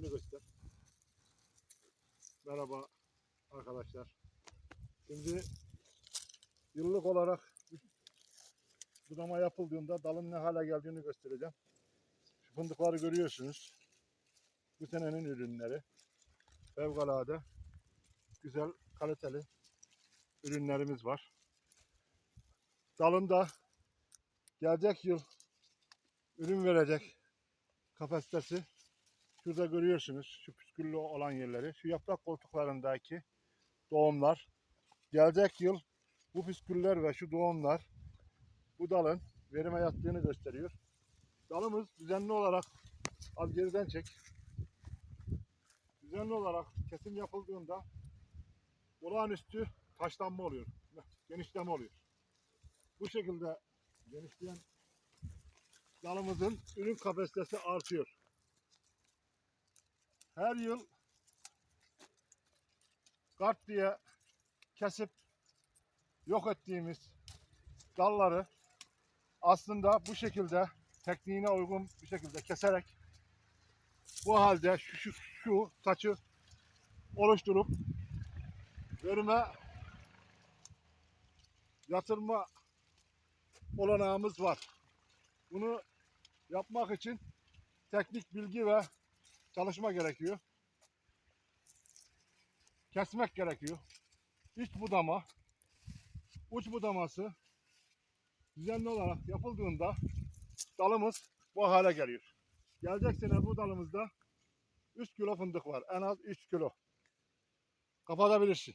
Beni göster. Merhaba arkadaşlar. Şimdi yıllık olarak budama yapıldığında dalın ne hale geldiğini göstereceğim. Şu fındıkları görüyorsunuz. Bu senenin ürünleri. Fevkalade güzel kaliteli ürünlerimiz var. Dalında gelecek yıl ürün verecek kapasitesi şurada görüyorsunuz şu püsküllü olan yerleri. Şu yaprak koltuklarındaki doğumlar. Gelecek yıl bu püsküller ve şu doğumlar bu dalın verime yattığını gösteriyor. Dalımız düzenli olarak az geriden çek. Düzenli olarak kesim yapıldığında olağanüstü taşlanma oluyor. Genişleme oluyor. Bu şekilde genişleyen dalımızın ürün kapasitesi artıyor. Her yıl kart diye kesip yok ettiğimiz dalları aslında bu şekilde tekniğine uygun bir şekilde keserek bu halde şu, şu, şu saçı oluşturup verime yatırma olanağımız var. Bunu yapmak için teknik bilgi ve çalışma gerekiyor. Kesmek gerekiyor. İç budama, uç budaması düzenli olarak yapıldığında dalımız bu hale geliyor. Gelecek sene bu dalımızda 3 kilo fındık var. En az 3 kilo. Kapatabilirsin.